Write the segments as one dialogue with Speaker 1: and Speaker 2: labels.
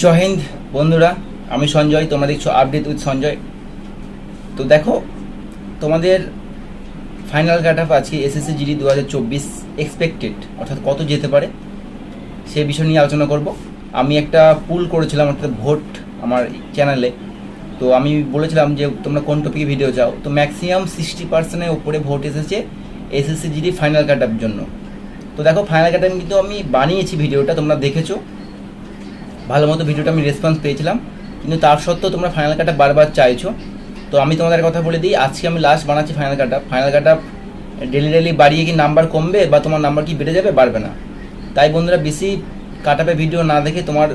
Speaker 1: জয় হিন্দ, বন্ধুরা। আমি সঞ্জয়, তোমরা দেখছ আপডেট উইথ সঞ্জয়। তো দেখো, তোমাদের ফাইনাল কাট অফ আজকে এসএসসি জিডি দু হাজার চব্বিশ এক্সপেক্টেড অর্থাৎ কত যেতে পারে, সে বিষয় নিয়ে আলোচনা করব। আমি একটা পুল করেছিলাম, অর্থাৎ ভোট আমার চ্যানেলে তো আমি বলেছিলাম যে, তোমরা কোন টপিকে ভিডিও চাও? তো ম্যাক্সিমাম সিক্সটি পার্সেন্টের উপরে ভোট এসেছে এসএসসি জিডি ফাইনাল কাট জন্য। তো দেখো ফাইনাল কাট কিন্তু আমি বানিয়েছি ভিডিওটা তোমরা দেখেছ। ভালো মতো ভিডিওটা আমি রেসপন্স পেয়েছিলাম। কিন্তু তার সত্ত্বেও তোমরা ফাইনাল কাটা বারবার চাইছো। তো আমি তোমাদের কথা বলে দিই, আজকে আমি লাস্ট বানাচ্ছি ফাইনাল কাটা ফাইনাল কাটা ডেলি ডেলি বাড়িয়ে কি নাম্বার কমবে বা তোমার নাম্বার কি বেড়ে যাবে বাড়বে না। তাই বন্ধুরা, বেশি কাটাপে ভিডিও না দেখে তোমার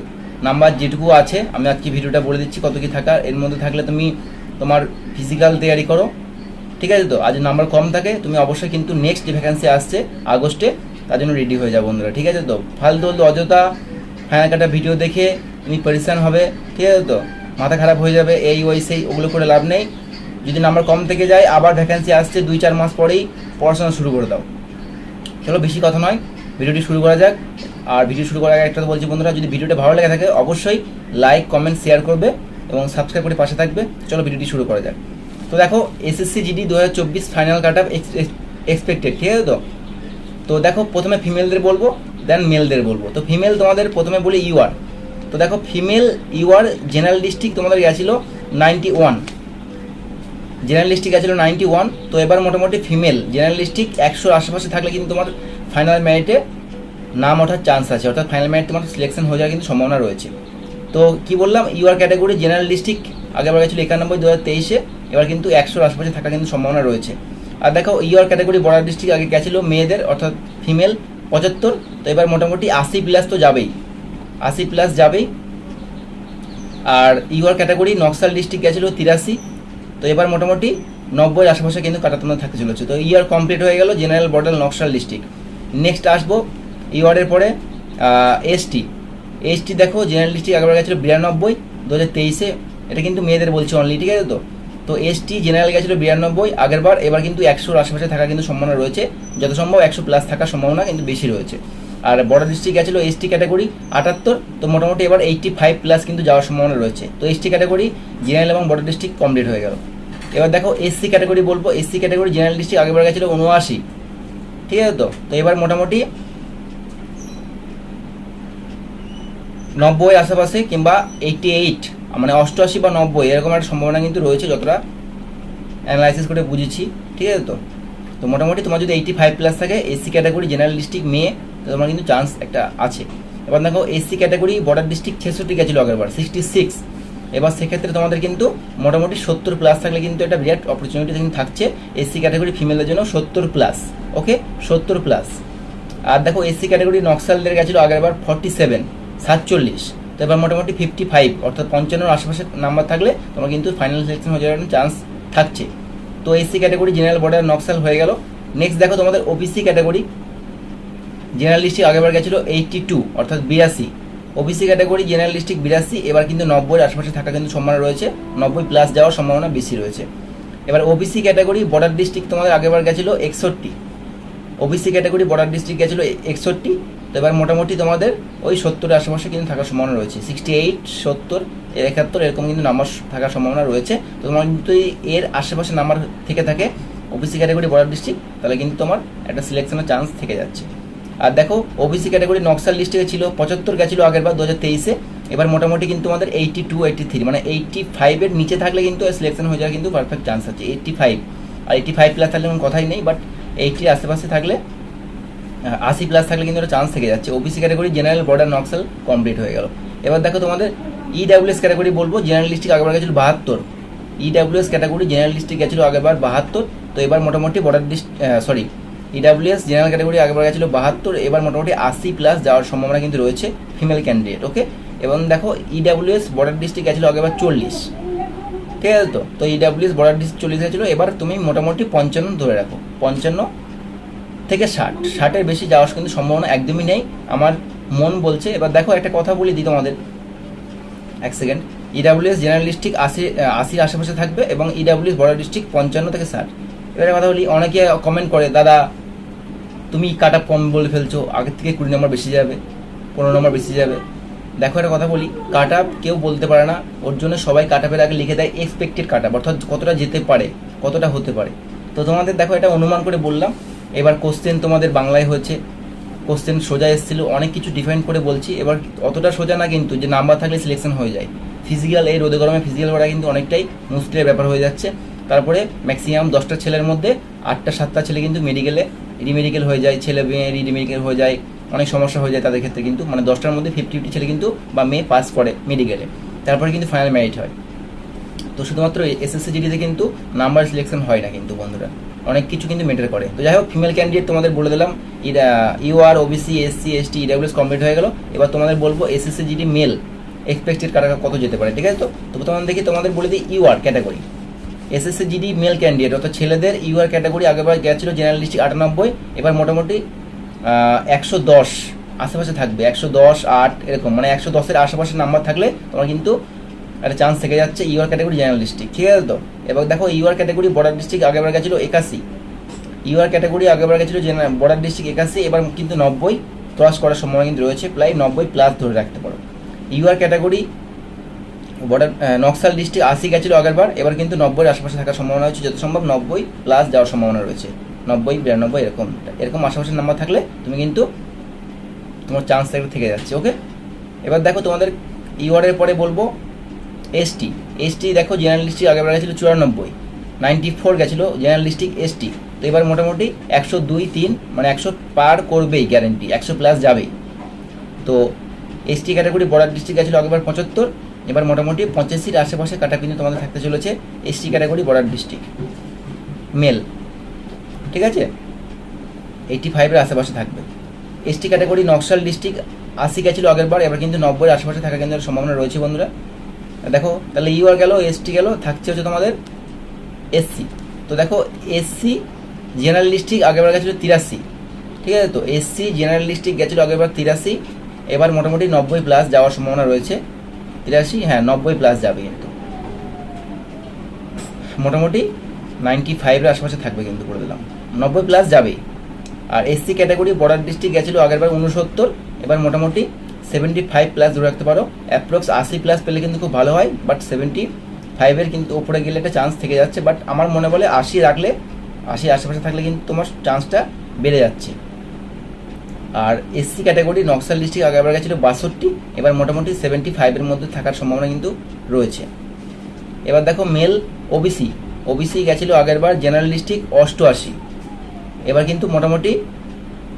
Speaker 1: নাম্বার যেটুকু আছে, আমি আজকে ভিডিওটা বলে দিচ্ছি কত কি থাকা এর মধ্যে থাকলে তুমি তোমার ফিজিক্যাল তৈরি করো। ঠিক আছে তো? আজ নাম্বার কম থাকে, তুমি অবশ্যই কিন্তু নেক্সট যে ভ্যাকেন্সি আসছে আগস্টে, তার জন্য রেডি হয়ে যাও বন্ধুরা। ঠিক আছে তো? ফালতু ফালতু অযথা ফাইনাল কাটা ভিডিও দেখে তুমি পরিশ্রান হবে, ঠিক আছে তো? মাথা খারাপ হয়ে যাবে, এই, ওই, সেই ওগুলো করে লাভ নেই। যদি নাম্বার কম থেকে যায়, আবার ভ্যাকেন্সি আসছে দুই, চার মাস পরেই পড়াশোনা শুরু করে দাও। চলো, বেশি কথা নয়। ভিডিওটি শুরু করা যাক। আর ভিডিও শুরু করার আগে একটা বলছি বন্ধুরা, যদি ভিডিওটা ভালো লেগে থাকে, অবশ্যই লাইক কমেন্ট শেয়ার করবে এবং সাবস্ক্রাইব করে পাশে থাকবে। চলো ভিডিওটি শুরু করা যাক। তো দেখো এসএসসি জিডি দু হাজার চব্বিশ ফাইনাল কাট আপ এক্সপেক্টেড ঠিক আছে তো? তো দেখো, প্রথমে ফিমেলদের বলব। দেন মেলদের বলব। তো ফিমেল তোমাদের প্রথমে বলি ইউআর তো দেখো ফিমেল ইউআর জেনারেল ডিস্ট্রিক্ট তোমাদের গেছিল নাইনটি ওয়ান জেনারেল ডিস্ট্রিক্ট গেছিল নাইনটি ওয়ান তো এবার মোটামুটি ফিমেল জেনারেল ডিস্ট্রিক্ট একশোর আশেপাশে থাকলে কিন্তু তোমার ফাইনাল ম্যারিটে নাম ওঠার চান্স আছে। অর্থাৎ ফাইনাল ম্যারিট তোমার সিলেকশন হয়ে যাওয়ার কিন্তু সম্ভাবনা রয়েছে। তো কি বললাম ইউআর ক্যাটাগরি জেনারেল ডিস্ট্রিক্ট আগেবার গেছিল একানব্বই দু হাজার তেইশে। এবার কিন্তু একশোর আশেপাশে থাকার কিন্তু সম্ভাবনা রয়েছে। আর দেখো ইউআর ক্যাটাগরি বর্ডার ডিস্ট্রিক্ট আগে গেছিল মেয়েদের, অর্থাৎ ফিমেল পঁচাত্তর, তো এবার মোটামুটি আশি প্লাস তো যাবেই। আশি প্লাস যাবেই। আর ইউআর ক্যাটাগরি নকশাল ডিস্ট্রিক্ট গেছিল তিরাশি, তো এবার মোটামুটি নব্বই আশেপাশে কিন্তু কাটাতনা থাকতে চলেছে। তো ইয়ার কমপ্লিট হয়ে গেল general border Naxal district next আসব ইউআরের পরে এসটি এসটি দেখো জেনারেল ডিস্ট্রিক্ট একবার গেছিল বিরানব্বই দু হাজার তেইশে। এটা কিন্তু মেয়েদের বলছি অনলি ঠিক আছে তো? তো এসটি জেনারেল গেছিল বিরানব্বই আগের বার এবার কিন্তু একশোর আশেপাশে থাকার কিন্তু সম্ভাবনা রয়েছে। যত সম্ভব একশো প্লাস থাকার সম্ভাবনা কিন্তু বেশি রয়েছে। আর বর্ডার ডিস্ট্রিক্ট গেছিল এসটি ক্যাটাগরি আটাত্তর, তো মোটামুটি এবার এইটটি ফাইভ প্লাস কিন্তু যাওয়ার সম্ভাবনা রয়েছে। তো এসটি ক্যাটাগরি জেনারেল এবং বর্ডার ডিস্ট্রিক্ট কমপ্লিট হয়ে গেল। এবার দেখো এসসি ক্যাটাগরি বলব। এসসি ক্যাটাগরি জেনারেল ডিস্ট্রিক্ট আগেবার গেছিল উনআশি ঠিক আছে তো? তো এবার মোটামুটি নব্বই আশেপাশে কিংবা এইটটি এইট মানে অষ্টআশি বা নব্বই, এরকম একটা সম্ভাবনা কিন্তু রয়েছে যতটা অ্যানালাইসিস করে বুঝেছি, ঠিক আছে তো? তো মোটামুটি তোমার যদি এইটটি ফাইভ প্লাস থাকে এসসি ক্যাটাগরি জেনারেল ডিস্ট্রিক্ট মেয়ে তো তোমার কিন্তু চান্স একটা আছে। এবার দেখো এসসি ক্যাটাগরি বর্ডার ডিস্ট্রিক্ট ছেষট্টি গেছিল আগেরবার সিক্সটি সিক্স এবার সেক্ষেত্রে তোমাদের কিন্তু মোটামুটি সত্তর প্লাস থাকলে কিন্তু একটা বিরাট অপরচুনিটি কিন্তু থাকছে এসসি ক্যাটাগরি ফিমেলদের জন্য সত্তর প্লাস ওকে সত্তর প্লাস আর দেখো এসসি ক্যাটাগরি নকশালদের গেছিল আগেরবার ফর্টি সেভেন সাতচল্লিশ। তো এবার মোটামুটি ফিফটি ফাইভ অর্থাৎ পঞ্চান্নর আশেপাশে নাম্বার থাকলে তোমার কিন্তু ফাইনাল সিলেকশন হয়ে যাওয়ার চান্স থাকছে। তো SC category general border Naxal হয়ে গেল। নেক্সট দেখো তোমাদের ওবিসি ক্যাটাগরি জেনারেল ডিস্ট্রিক্ট আগেবার গেছিল এইটটি টু অর্থাৎ বিরাশি। ওবিসি ক্যাটাগরি জেনারেল ডিস্ট্রিক্ট বিরাশি, এবার কিন্তু নব্বইয়ের আশেপাশে থাকা কিন্তু সম্ভাবনা রয়েছে। নব্বই প্লাস যাওয়ার সম্ভাবনা বেশি রয়েছে। এবার ওবিসি ক্যাটাগরি বর্ডার ডিস্ট্রিক্ট তোমাদের আগেবার গেছিল একষট্টি। ওবিসি ক্যাটাগরি বর্ডার ডিস্ট্রিক্ট গেছিল একষট্টি। তো এবার মোটামুটি তোমাদের ওই সত্তরের আশেপাশে কিন্তু থাকার সম্ভাবনা রয়েছে। সিক্সটি এইট সত্তর, একাত্তর, এরকম কিন্তু নাম্বার থাকার সম্ভাবনা রয়েছে। তো তোমার কিন্তু এর আশেপাশে নাম্বার থেকে থাকে ওবিসি ক্যাটাগরি বর্ডার ডিস্ট্রিক্ট তাহলে কিন্তু তোমার একটা সিলেকশনের চান্স থেকে যাচ্ছে। আর দেখো ওবিসি ক্যাটাগরি নকশাল লিস্টে ছিল, পঁচাত্তর গেছিল আগের বার দু হাজার তেইশে। এবার মোটামুটি কিন্তু আমাদের এইটটি টু এইটটি থ্রি মানে এইটটি ফাইভের নিচে থাকলে কিন্তু সিলেকশন হয়ে যাওয়ার কিন্তু পারফেক্ট চান্স আছে এইটটি ফাইভ আর এইটটি ফাইভ প্লাস থাকলে কোনো কথাই নেই বাট এইটটির আশেপাশে থাকলে আশি প্লাস থাকলে কিন্তু ওটা চান্স থেকে যাচ্ছে। OBC category general border Naxal complete হয়ে গেল। এবার দেখো তোমাদের ইডাব্লিউএস ক্যাটাগরি বলব জেনারেলিস্টিক আগেবার গেছিল বাহাত্তর। ইডাব্লিউএস ক্যাটাগরি জেনারেল ডিস্ট্রিক্ট গেছিল আগেবার বাহাত্তর, তো এবার মোটামুটি border district sorry EWS general category আগেবার গেছিল বাহাত্তর, এবার মোটামুটি আশি প্লাস যাওয়ার সম্ভাবনা কিন্তু রয়েছে ফিমেল ক্যান্ডিডেট ওকে এবং দেখো ইডাব্লিউএস বর্ডার ডিস্ট্রিক্ট গেছিল আগেবার চল্লিশ। ঠিক আছে তো? তো ইডাব্লিউএস বর্ডার ডিস্ট্রিক্ট চল্লিশ গেছিল এবার তুমি মোটামুটি পঞ্চান্ন ধরে রাখো। পঞ্চান্ন থেকে ষাট। ষাটের বেশি যাওয়ার কিন্তু সম্ভাবনা একদমই নেই। আমার মন বলছে, এবার দেখো একটা কথা বলি দিই তোমাদের। এক সেকেন্ড ইডাব্লিউএস জেনারেল ডিস্ট্রিক্ট আশি, আশির আশেপাশে থাকবে এবং ইডাব্লিউএস বর্ডার ডিস্ট্রিক্ট পঞ্চান্ন থেকে ষাট। এবারে কথা বলি, অনেকে কমেন্ট করে, দাদা, তুমি কাট আপ কম বলে ফেলছো, আগের থেকে কুড়ি নম্বর বেশি যাবে, পনেরো নম্বর বেশি যাবে। দেখো একটা কথা বলি, কাট আপ কেউ বলতে পারে না, ওর জন্য সবাই কাট আপের আগে লিখে দেয় এক্সপেক্টেড কাট আপ অর্থাৎ কতটা যেতে পারে, কতটা হতে পারে। তো তোমাদের দেখো এটা অনুমান করে বললাম এবার কোশ্চেন তোমাদের বাংলায় হয়েছে। কোশ্চেন সোজা এসেছিল, অনেক কিছু ডিফাইন করে বলছি। এবার অতটা সোজা না কিন্তু, যে নাম্বার থাকলে সিলেকশন হয়ে যায়। ফিজিক্যাল এই রোদে গরমে ফিজিক্যাল করা কিন্তু অনেকটাই মুশকিলের ব্যাপার হয়ে যাচ্ছে। তারপরে ম্যাক্সিমাম দশটা ছেলের মধ্যে আটটা, সাতটা ছেলে কিন্তু মেডিকেলে রিমেডিকেল হয়ে যায়। ছেলে মেয়ে রিমেডিকেল হয়ে যায়। অনেক সমস্যা হয়ে যায় তাদের ক্ষেত্রে কিন্তু। মানে দশটার মধ্যে ফিফটি ফিফটি ছেলে কিন্তু বা মেয়ে পাস করে মেডিকেলে তারপরে কিন্তু ফাইনাল ম্যারিট হয়। তো শুধুমাত্র এসএসসি জিডিতে কিন্তু নাম্বার সিলেকশন হয় না কিন্তু বন্ধুরা। অনেক কিছু কিন্তু মেটার করে। তো যাই হোক ফিমেল ক্যান্ডিডেট তোমাদের বলে দিলাম UR OBC SC ST EWS complete হয়ে গেল। এবার তোমাদের বলব এসএসসি জিডি মেল এক্সপেক্টেড কারা কত যেতে পারে, ঠিক আছে তো? তো তোমাদের দেখি, তোমাদের বলে দিই UR category SSC GD male candidate অর্থাৎ ছেলেদের ইউআর ক্যাটাগরি আগেবার গেছিল জেনারেল ডিস্ট্রিক্ট আটানব্বই, এবার মোটামুটি একশো দশ আশেপাশে থাকবে। একশো দশ, আট, এরকম মানে একশো দশের আশেপাশে নাম্বার থাকলে তোমার কিন্তু একটা চান্স থেকে যাচ্ছে ইউআর ক্যাটাগরি জেনারেল ডিস্ট্রিক্ট ঠিক আছে তো? এবার দেখো ইউআর ক্যাটাগরি বর্ডার ডিস্ট্রিক্ট আগেবার গেছিল একাশি। ইউআর ক্যাটাগরি আগেবার গেছিল বর্ডার ডিস্ট্রিক্ট একাশি, এবার কিন্তু নব্বই ক্রস করার সম্ভাবনা কিন্তু রয়েছে, প্রায় নব্বই প্লাস ধরে রাখতে পারো। UR category border Naxal district আশি গেছিল আগেরবার এবার কিন্তু নব্বইয়ের আশেপাশে থাকার সম্ভাবনা হচ্ছে যত সম্ভব নব্বই প্লাস যাওয়ার সম্ভাবনা রয়েছে। নব্বই, বিরানব্বই, এরকম। এরকম আশেপাশের নাম্বার থাকলে তুমি কিন্তু তোমার চান্স থেকে যাচ্ছে ওকে এবার দেখো তোমাদের ইউআরের পরে বলব এসটি এসটি দেখো জেনারেল ডিস্ট্রিক্ট আগেবার গেছিল চুরানব্বই নাইনটি ফোর গেছিল জেনারেল এসটি তো এবার মোটামুটি একশো দুই, তিন মানে একশো পার করবেই গ্যারেন্টি একশো প্লাস যাবেই। তো এসটি ক্যাটাগরি বর্ডার ডিস্ট্রিক্ট গেছিল আগেবার পঁচাত্তর, এবার মোটামুটি পঁচাশির আশেপাশে কাটা কিন্তু তোমাদের থাকতে চলেছে ST category border district male, ঠিক আছে? এইটি ফাইভের আশেপাশে থাকবে। এসটি ক্যাটাগরি নকশাল ডিস্ট্রিক্ট আশি গেছিল আগেরবার এবার কিন্তু নব্বইয়ের আশেপাশে থাকা কিন্তু সম্ভাবনা রয়েছে বন্ধুরা। দেখো, তাহলে ইউআর গেল এসটি গেল, থাকছে হচ্ছে তোমাদের এসসি তো দেখো এসসি জেনারেল ডিস্ট্রিক্ট আগেরবার গেছিল তিরাশি, ঠিক আছে? তো এসসি জেনারেল ডিস্ট্রিক্ট গেছিল আগেরবার তিরাশি, এবার মোটামুটি নব্বই প্লাস যাওয়ার সম্ভাবনা রয়েছে। তিরাশি হ্যাঁ নব্বই প্লাস যাবে কিন্তু। মোটামুটি নাইনটি ফাইভের আশেপাশে থাকবে কিন্তু করে দিলাম। নব্বই প্লাস যাবে আর এসসি ক্যাটাগরি বর্ডার ডিস্ট্রিক্ট গেছিল আগেরবার উনসত্তর এবার মোটামুটি সেভেন্টি ফাইভ প্লাস ধরে রাখতে পারো। অ্যাপ্রক্স আশি প্লাস পেলে কিন্তু খুব ভালো হয় বাট সেভেন্টি ফাইভের কিন্তু ওপরে গেলে একটা চান্স থেকে যাচ্ছে বাট আমার মনে বলে আশি রাখলে, আশি আশেপাশে থাকলে কিন্তু তোমার চান্সটা বেড়ে যাচ্ছে। আর এসসি ক্যাটাগরি নকশাল ডিস্ট্রিক্ট আগেবার গেছিল বাষট্টি, এবার মোটামুটি সেভেন্টি ফাইভের মধ্যে থাকার সম্ভাবনা কিন্তু রয়েছে। এবার দেখো মেল ওবিসি ওবিসি গেছিল আগেরবার জেনারেল ডিস্ট্রিক্ট অষ্টআশি। এবার কিন্তু মোটামুটি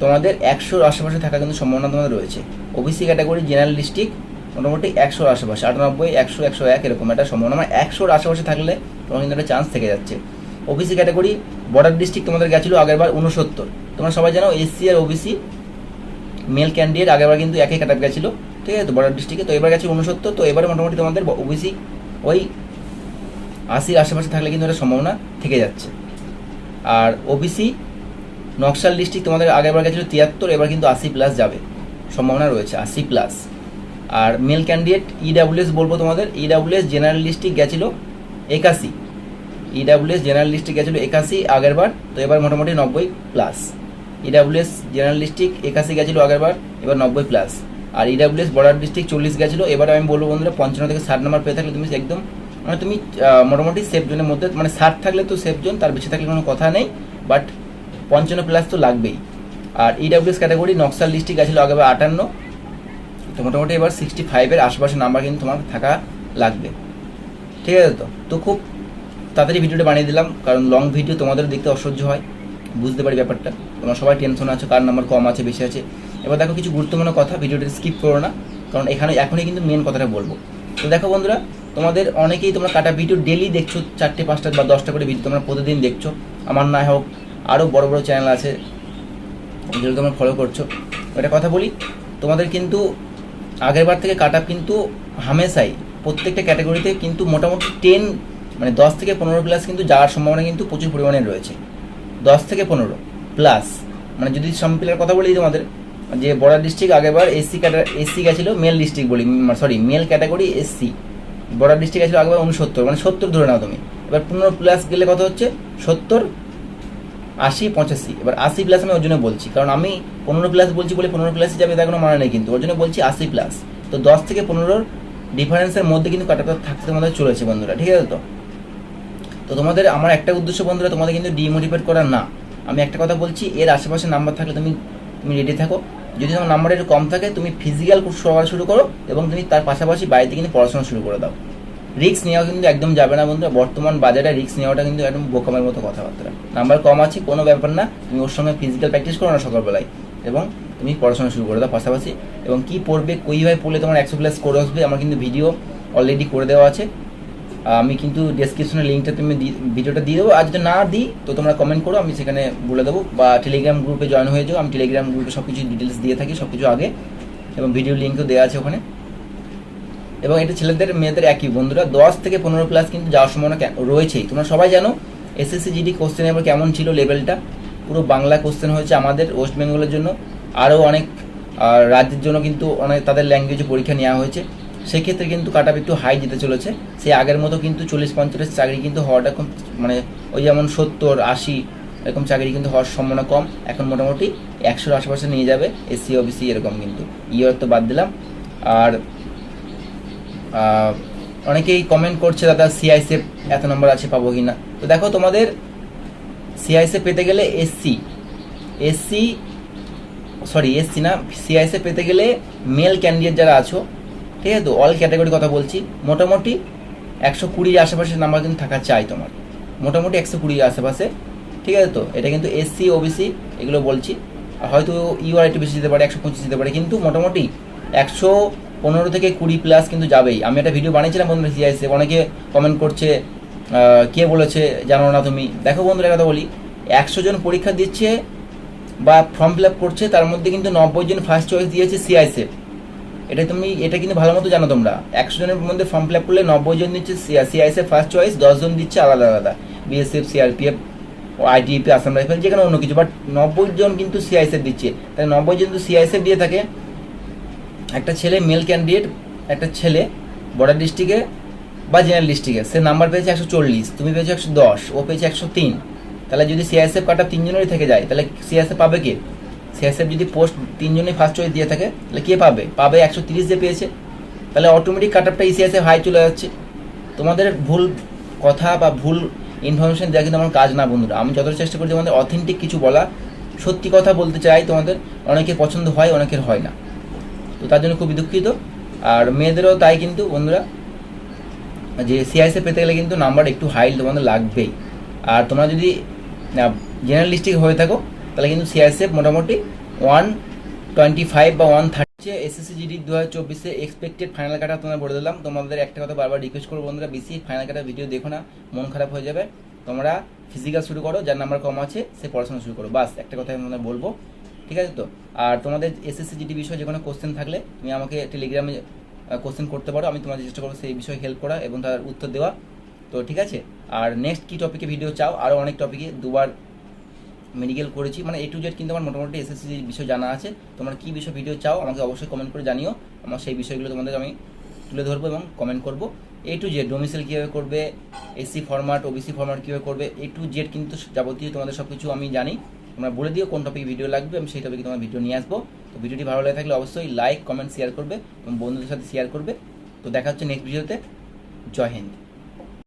Speaker 1: তোমাদের একশোর আশেপাশে থাকার কিন্তু সম্ভাবনা তোমাদের রয়েছে। ওবিসি ক্যাটাগরি জেনারেল ডিস্ট্রিক্ট মোটামুটি একশোর আশেপাশে, আটানব্বই, একশো একশো এক এরকম একটা সম্ভাবনা। মানে একশোর আশেপাশে থাকলে তোমার কিন্তু একটা চান্স থেকে যাচ্ছে। ওবিসি ক্যাটাগরি বর্ডার ডিস্ট্রিক্ট তোমাদের গেছিল আগেরবার উনসত্তর তোমরা সবাই জানো এসসি আর ওবিসি মেল ক্যান্ডিডেট আগেরবার কিন্তু একই কাটাপ গেছিল। ঠিক আছে, তো বর্ডার ডিস্ট্রিক্টে তো এবার গেছে উনসত্তর তো এবারে মোটামুটি তোমাদের ওবিসি ওই আশির আশেপাশে থাকলে কিন্তু একটা সম্ভাবনা থেকে যাচ্ছে। আর ওবিসি নকশাল ডিস্ট্রিক্ট তোমাদের আগেরবার গেছিল তিয়াত্তর, এবার কিন্তু আশি প্লাস যাবে। সম্ভাবনা রয়েছে আশি প্লাস আর মেল ক্যান্ডিডেট ইডাব্লিউএস বলব তোমাদের ইডাব্লিউএস জেনারেল ডিস্ট্রিক্ট গেছিল একাশি। ইডাব্লিউএস জেনারেল ডিস্ট্রিক্ট গেছিল একাশি আগেরবার, তো এবার মোটামুটি নব্বই প্লাস ইডাব্লিউএস জেনারেল ডিস্ট্রিক্ট একাশি গেছিল আগেরবার, এবার নব্বই প্লাস আর ইডাব্লিউএস বর্ডার ডিস্ট্রিক্ট চল্লিশ গেছিল, এবার আমি বলব বন্ধুরা পঞ্চান্ন থেকে ষাট নাম্বার পেয়ে থাকলে তুমি একদম মানে তুমি মোটামুটি সেফ জোনের মধ্যে মানে ষাট থাকলে তো সেফ জোন তার বেশি থাকলে কোনো কথা নেই বাট পঞ্চান্ন প্লাস তো লাগবেই। আর ইডাব্লিউএস ক্যাটাগরি নকশাল ডিস্ট্রিক্ট গেছিল আগেবার আটান্ন। তো মোটামুটি এবার সিক্সটি ফাইভের আশেপাশে নাম্বার কিন্তু তোমার থাকা লাগবে। ঠিক আছে তো? তো খুব তাড়াতাড়ি ভিডিওটা বানিয়ে দিলাম, কারণ লং ভিডিও তোমাদের দেখতে অসহ্য হয়। বুঝতে পারি ব্যাপারটা। তোমরা সবাই টেনশন আছো, কার নাম্বার কম আছে, বেশি আছে। এবার দেখো কিছু গুরুত্বপূর্ণ কথা, ভিডিওটা স্কিপ করো না, কারণ এখানে এখনই কিন্তু মেন কথাটা বলব। তো দেখো বন্ধুরা, তোমাদের অনেকেই তোমরা কাটা ভিডিও ডেলি দেখছ, চারটে, পাঁচটা বা দশটা করে ভিডিও তোমরা প্রতিদিন দেখছ। আমার না হোক আরও বড় বড় চ্যানেল আছে যেগুলো তোমরা ফলো করছ, একটা কথা বলি, তোমাদের কিন্তু আগের বার থেকে কাট কিন্তু হামেশাই প্রত্যেকটা ক্যাটাগরিতে কিন্তু মোটামুটি টেন মানে দশ থেকে পনেরো প্লাস কিন্তু যাওয়ার সম্ভাবনা কিন্তু প্রচুর পরিমাণে রয়েছে। দশ থেকে পনেরো প্লাস মানে যদি সম্পিলের কথা বলি তোমাদের, যে বর্ডার ডিস্ট্রিক্ট আগেবার এসসি ক্যাটা এসসি গেছিল মেল ডিস্ট্রিক্ট বলি sorry male category SC border district গেছিল আগেবার উনসত্তর মানে সত্তর ধরে নাও তুমি। এবার পনেরো প্লাস গেলে কত হচ্ছে? সত্তর আশি, পঁচাশি। এবার আশি প্লাস আমি ওর জন্য বলছি। কারণ আমি পনেরো প্লাস বলছি বলে পনেরো প্লাসই যাবে তার কোনো মানে নেই কিন্তু। ওর জন্য বলছি আশি প্লাস তো দশ থেকে পনেরোর ডিফারেন্সের মধ্যে কিন্তু কাট থাকতে তোমাদের চলেছে বন্ধুরা, ঠিক আছে তো? তো তোমাদের আমার একটা উদ্দেশ্য বন্ধুরা, তোমাদের কিন্তু ডিমোটিভেট করার না। আমি একটা কথা বলছি, এর আশেপাশে নাম্বার থাকলে তুমি তুমি রেডি থাকো। যদি তোমার নাম্বার একটু কম থাকে, তুমি ফিজিক্যাল করা শুরু করো এবং তুমি তার পাশাপাশি বাড়িতে কিন্তু পড়াশোনা শুরু করে দাও। রিস্ক নেওয়া কিন্তু একদম যাবে না বন্ধুরা। বর্তমান বাজারে রিস্ক নেওয়াটা কিন্তু একদম বোকামের মতো কথাবার্তা। নাম্বার কম আছে, কোনো ব্যাপার না। তুমি ওর সঙ্গে ফিজিক্যাল প্র্যাকটিস করো না সকালবেলায়। এবং তুমি পড়াশোনা শুরু করে দাও পাশাপাশি। এবং কী পড়বে কীভাবে পড়লে তোমার একশো প্লাস করে আসবে, আমার কিন্তু ভিডিও অলরেডি করে দেওয়া আছে। আমি কিন্তু ডেসক্রিপশনে লিঙ্কটা তুমি ভিডিওটা দিয়ে দেবো। আর যদি না দিই, তো তোমরা কমেন্ট করো, আমি সেখানে বলে দেবো। বা টেলিগ্রাম গ্রুপে জয়েন হয়ে যাও। আমি টেলিগ্রাম গ্রুপে সব কিছু ডিটেলস দিয়ে থাকি সব কিছু আগে। এবং ভিডিও লিঙ্কও দেওয়া আছে ওখানে। এবং এটা ছেলেদের, মেয়েদের একই। বন্ধুরা, দশ থেকে পনেরো প্লাস কিন্তু যাওয়ার সম্ভাবনা রয়েছেই। তোমরা সবাই জানো এসএসসি জিডি কোশ্চেন এবার কেমন ছিল লেভেলটা পুরো বাংলা কোশ্চেন হয়েছে আমাদের ওয়েস্ট বেঙ্গলের জন্য। আরও অনেক রাজ্যের জন্য কিন্তু অনেক তাদের ল্যাঙ্গুয়েজে পরীক্ষা নেওয়া হয়েছে। সেক্ষেত্রে কিন্তু কাট একটু হাই যেতে চলেছে। সেই আগের মতো কিন্তু চল্লিশ পঞ্চাশ চাকরি কিন্তু হওয়াটা খুব মানে ওই যেমন সত্তর, আশি, এরকম চাকরি কিন্তু হওয়ার সম্ভাবনা কম। এখন মোটামুটি একশোর আশেপাশে নিয়ে যাবে এসসি ওবিসি এরকম কিন্তু। ইয়ের তো বাদ দিলাম। আর অনেকেই কমেন্ট করছে, দাদা সিআইসিএফ এত নম্বর আছে, পাবো কি না? তো দেখো, তোমাদের সিআইসিএফ পেতে গেলে এসসি এসসি সরি এসসি না সিআইসিএফ পেতে গেলে মেল ক্যান্ডিডেট যারা আছো, ঠিক আছে তো? অল ক্যাটাগরি কথা বলছি। মোটামুটি একশো কুড়ির আশেপাশে নাম্বার কিন্তু থাকা চাই তোমার। মোটামুটি একশো কুড়ির আশেপাশে, ঠিক আছে তো? এটা কিন্তু এসসি ওবিসি এগুলো বলছি। আর হয়তো ইউআর একটু বেশি দিতে পারে, একশো পঁচিশ দিতে পারে, কিন্তু মোটামুটি একশো পনেরো থেকে কুড়ি প্লাস কিন্তু যাবেই। আমি একটা ভিডিও বানিয়েছিলাম বন্ধুরা সিআইসি অনেকে কমেন্ট করছে কে বলেছে জানো না তুমি? দেখো বন্ধুরা কথা বলি, একশো জন পরীক্ষা দিচ্ছে বা ফর্ম ফিল আপ করছে, তার মধ্যে কিন্তু নব্বই জন ফার্স্ট চয়েস দিয়েছে সিআইসিএফ এটা তুমি, এটা কিন্তু ভালো মতো জানো তোমরা। একশো জনের মধ্যে ফর্ম ফিল আপ করলে নব্বই জন দিচ্ছে সিআইসিএফ ফার্স্ট চয়েস দশ জন দিচ্ছে আলাদা আলাদা। BSF CRPF ITP Assam rifle যে কোনো অন্য কিছু। বাট নব্বই জন কিন্তু সিআইএসএফ দিচ্ছে। তাই নব্বই জন যদি সিআইএসএফ দিয়ে থাকে। একটা ছেলে মেল ক্যান্ডিডেট একটা ছেলে বর্ডার ডিস্ট্রিক্টে বা জেনারেল ডিস্ট্রিক্টে সে নাম্বার পেয়েছে একশো চল্লিশ, তুমি পেয়েছ একশো দশ, ও পেয়েছে একশো তিন। তাহলে যদি সিআইএসএফ কাটা তিনজনেরই থেকে যায়, তাহলে সিআইএসএফ পাবে কে? সিআইএসএফ যদি পোস্ট তিনজনই ফার্স্ট চয়েস দিয়ে থাকে, তাহলে কে পাবে? পাবে একশো তিরিশ যে পেয়েছে। তাহলে অটোমেটিক কাট আপটা সিআইএসএফ হাই চলে যাচ্ছে। তোমাদের ভুল কথা বা ভুল ইনফরমেশন দেওয়া কিন্তু আমার কাজ না, বন্ধুরা। আমি যতটা চেষ্টা করি তোমাদের অথেন্টিক কিছু বলা, সত্যি কথা বলতে চাই তোমাদের। অনেকের পছন্দ হয়, অনেকের হয় না। তো তার জন্য খুবই দুঃখিত। আর মেয়েদেরও তাই কিন্তু বন্ধুরা, যে সিআইসে পেতে গেলে কিন্তু নাম্বার একটু হাই তোমাদের লাগবেই। আর তোমরা যদি জেনারেল ডিস্ট্রিক্ট হয়ে থাকো, তাহলে কিন্তু সিআইএসএফ মোটামুটি ওয়ান টোয়েন্টি ফাইভ বা ওয়ান থার্টি এসএসসি জিডি দু হাজার চব্বিশে এক্সপেক্টেড ফাইনাল কাটা তোমরা বলে দিলাম। তোমাদের একটা কথা বারবার রিকোয়েস্ট করব বন্ধুরা বেশি ফাইনাল কাটা ভিডিও দেখো না, মন খারাপ হয়ে যাবে। তোমরা ফিজিক্যাল শুরু করো, যার নাম্বার কম আছে, সে পড়াশোনা শুরু করো। বাস, একটা কথা আমি বলব। ঠিক আছে তো? আর তোমাদের এসএসসি জিডি বিষয়ে যে কোনো কোশ্চেন থাকলে তুমি আমাকে টেলিগ্রামে কোশ্চেন করতে পারো। আমি তোমাদের চেষ্টা করব সেই বিষয়ে হেল্প করা এবং তার উত্তর দেওয়া। তো ঠিক আছে? আর নেক্সট কী টপিকে ভিডিও চাও? আরও অনেক টপিকে দুবার মেডিকেল করেছি। মানে এ টু জেড কিন্তু আমার মোটামুটি এসএসসি বিষয় জানা আছে। তোমরা কী বিষয় ভিডিও চাও আমাকে অবশ্যই কমেন্ট করে জানিও। আমার সেই বিষয়গুলো তোমাদের আমি তুলে ধরবো এবং কমেন্ট করব। এ টু জেড ডোমিসাইল কীভাবে করবে? এসসি ফরম্যাট ওবিসি ফরম্যাট কীভাবে করবে? এ টু জেড কিন্তু যাবতীয় তোমাদের সব কিছু আমি জানি। তোমরা বলে দিও কোন টপিক ভিডিও লাগবে, আমি সেই টপিকে তোমার ভিডিও নিয়ে আসব। তো ভিডিওটি ভালো লাগে থাকলে অবশ্যই লাইক কমেন্ট শেয়ার করবে এবং বন্ধুদের সাথে শেয়ার করবে। তো দেখা হচ্ছে নেক্সট ভিডিওতে জয় হিন্দ।